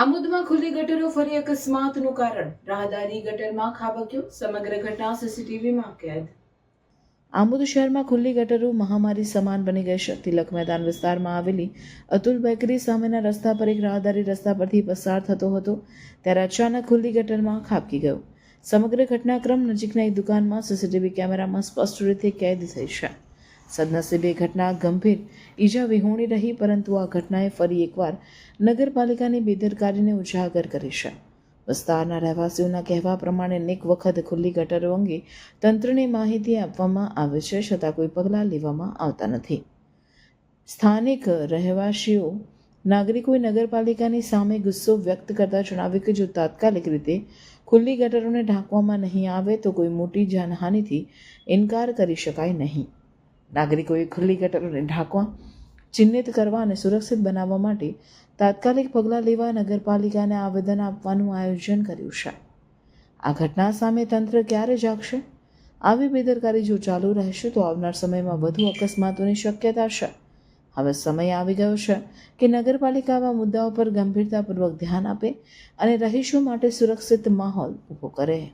આમોદમાં ખુલ્લી ગટરો ફરી અકસ્માતનું કારણ. રાહદારી ગટરમાં ખાબક્યો સમગ્ર ઘટના સીસીટીવીમાં કેદ. આમોદ શહેરમાં ખુલ્લી ગટરો મહામારી સમાન બની ગઈ છે મેદાન વિસ્તારમાં આવેલી અતુલ બેકરી સામેના રસ્તા પર એક રાહદારી રસ્તા પરથી પસાર થતો હતો, ત્યારે અચાનક ખુલ્લી ગટરમાં ખાબકી ગયો. સમગ્ર ઘટનાક્રમ નજીકના એક દુકાનમાં સીસીટીવી કેમેરામાં સ્પષ્ટ રીતે કેદ થઈ છે. સદનસીબે ઘટના ગંભીર ઈજા વિહોણી રહી, પરંતુ આ ઘટનાએ ફરી એકવાર નગરપાલિકાની બેદરકારીને ઉજાગર કરી છે. વિસ્તારના રહેવાસીઓના કહેવા પ્રમાણે અનેક વખત ખુલ્લી ગટરો અંગે તંત્રને માહિતી આપવામાં આવે છે, છતાં કોઈ પગલાં લેવામાં આવતા નથી. સ્થાનિક રહેવાસીઓ, નાગરિકોએ નગરપાલિકાની સામે ગુસ્સો વ્યક્ત કરતા જણાવ્યું કે જો તાત્કાલિક રીતે ખુલ્લી ગટરોને ઢાંકવામાં નહીં આવે, તો કોઈ મોટી જાનહાનિથી ઇનકાર કરી શકાય નહીં. નાગરિકોએ ખુલ્લી ગટરોને ઢાંકવા, ચિહ્નિત કરવા અને સુરક્ષિત બનાવવા માટે તાત્કાલિક પગલાં લેવા નગરપાલિકાને આવેદન આપવાનું આયોજન કર્યું છે. આ ઘટના સામે તંત્ર ક્યારે જાગશે? આવી બેદરકારી જો ચાલુ રહેશે તો આવનાર સમયમાં વધુ અકસ્માતોની શક્યતા છે. હવે સમય આવી ગયો છે કે નગરપાલિકા મુદ્દાઓ પર ગંભીરતાપૂર્વક ધ્યાન આપે અને રહીશો માટે સુરક્ષિત માહોલ ઊભો કરે.